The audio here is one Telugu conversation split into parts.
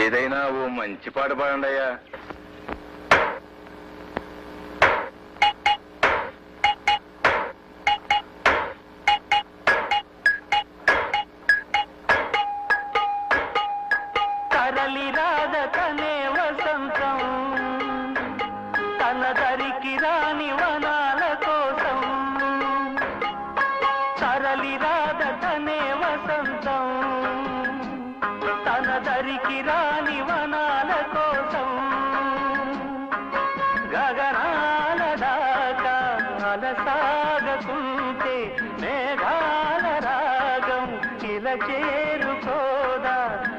ఏదైనా ఓ మంచి పాట పాడండి అయ్యా. తరలి రాదతనే వసంతం. తన దరికి రాని వన తన దరికి రాని వనాల కోసం గగనాల దాకా అలసాగకుంటే మేఘాల రాగం ఇలా చేరుకోదా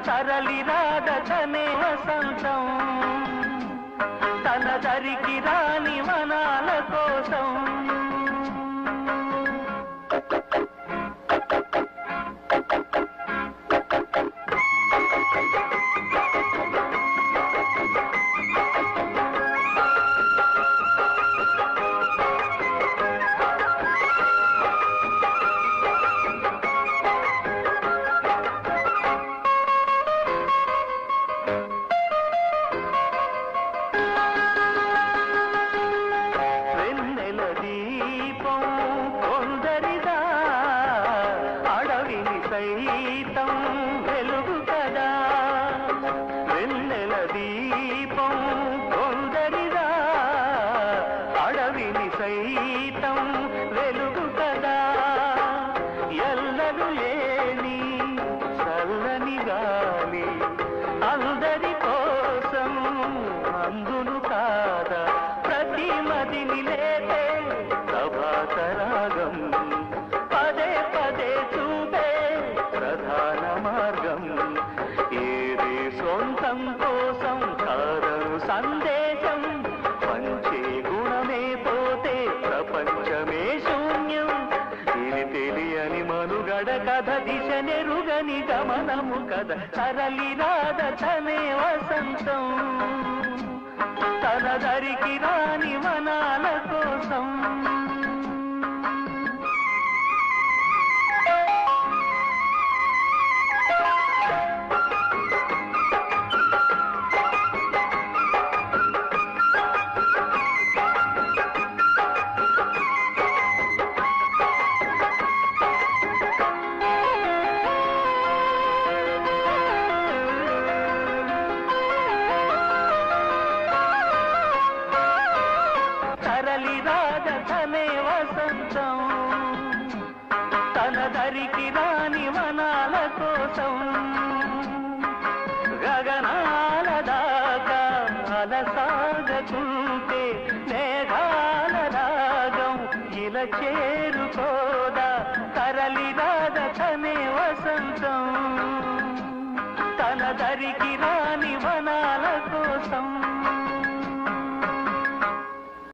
తరలి రాదతనే వసంతం. తన దరికి రాని వనాల కోసం దీపం కొందరిదా అడవిని సైతం వెలుగు కదా ఎల్లరు లేని చల్లని గాలి అందరి కోసం అందును కాదా. ప్రతి మదిని లేదే కథ దిశ నెరుగని గమనము కథ తరలి రాధ తనే వసంతం. తన దరికి రాని వనాల కోసం. తరలి రాజధనే వసంతం. తన దరికి రాని వనాల కోసం గగనాల దాకా అలసాగకుంటే మేఘాల రాగం ఇలా చేరుకోదా తరలి రాజధనే వసంతం. తన దరికి రాని వనాల కోసం